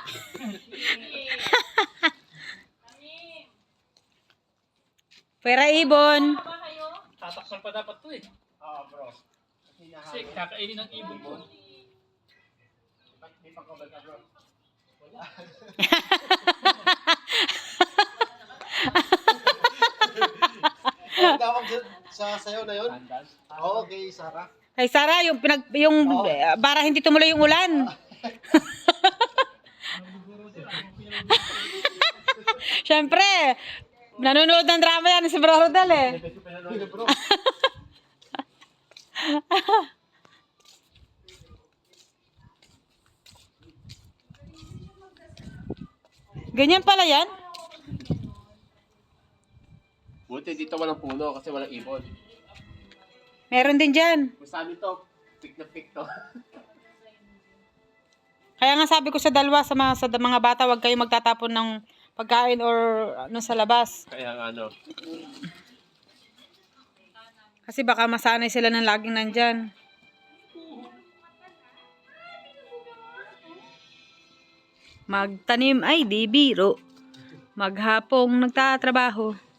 Pera ibon. Tatakpan pa dapat to eh. Oo, bro. Kasi kakainin ng ibon mo. Ba't May pagkabal ka, bro. Wala. Ang tawag sa, sa sayo na yun? Oo, okay, Sarah. Kay Sara, yung pinag yung eh, para hindi tumuloy yung ulan. Siyempre, nanonood ng drama yan si Bro Rodel eh. Ganyan pala yan? Buti dito walang puno kasi walang ibon. Meron din dyan. Kung sa amin to, pick na pick to. Kaya nga sabi ko sa dalawa sa mga, sa mga bata, huwag kayo magtatapon ng pagkain or ano sa labas. Kaya nga ano. Kasi baka masanay sila ng laging nandyan. Magtanim ay di biro. Maghapong nagtatrabaho.